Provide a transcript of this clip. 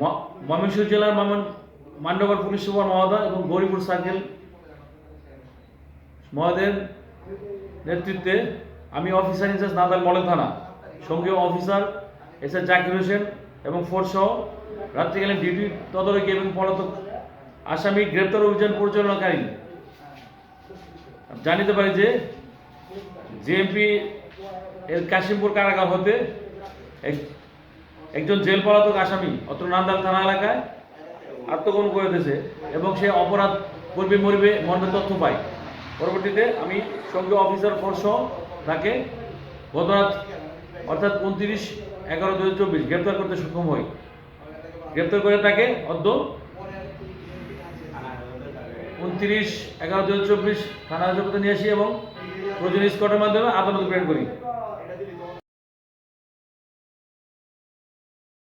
ময়মনসিংহ জেলার Mamon মান্ডবর police super মহোদয় এবং গৌরীপুর সার্কেল মহোদয়ের নেতৃত্বে আমি অফিসার ইনচার্জ নাদাল model thana, সঙ্গীয় officer S S Zakir Hossain এবং ফোর্স সহ রাত্রিকালীন ডিউটি তদারকি এবং পলাতক আসামি গ্রেপ্তার অভিযান পরিচালনাকারী। জানিতে পারি যে জেএমপি এর কাশিমপুর কারাগার হতে একজন জেল পলাতক আসামি, অত্র নান্দাল থানা এলাকায়, আত্মগোপন করে দিয়েছে এবং সে অপরাধ করবে মরবে, মর্মে তথ্য পায়। পরবর্তীতে আমি সঙ্গে অফিসার ফোর্স তাকে গতরাত, অর্থাৎ উনত্রিশ এগারো দু হাজার চব্বিশ গ্রেপ্তার করতে সক্ষম হই। গ্রেপ্তার করে তাকে অদ্য উনত্রিশ এগারো দু হাজার চব্বিশ থানা হাজতে নিয়ে আসি এবং প্রয়োজনীয় স্কটের মাধ্যমে আদালত প্রেরণ করি।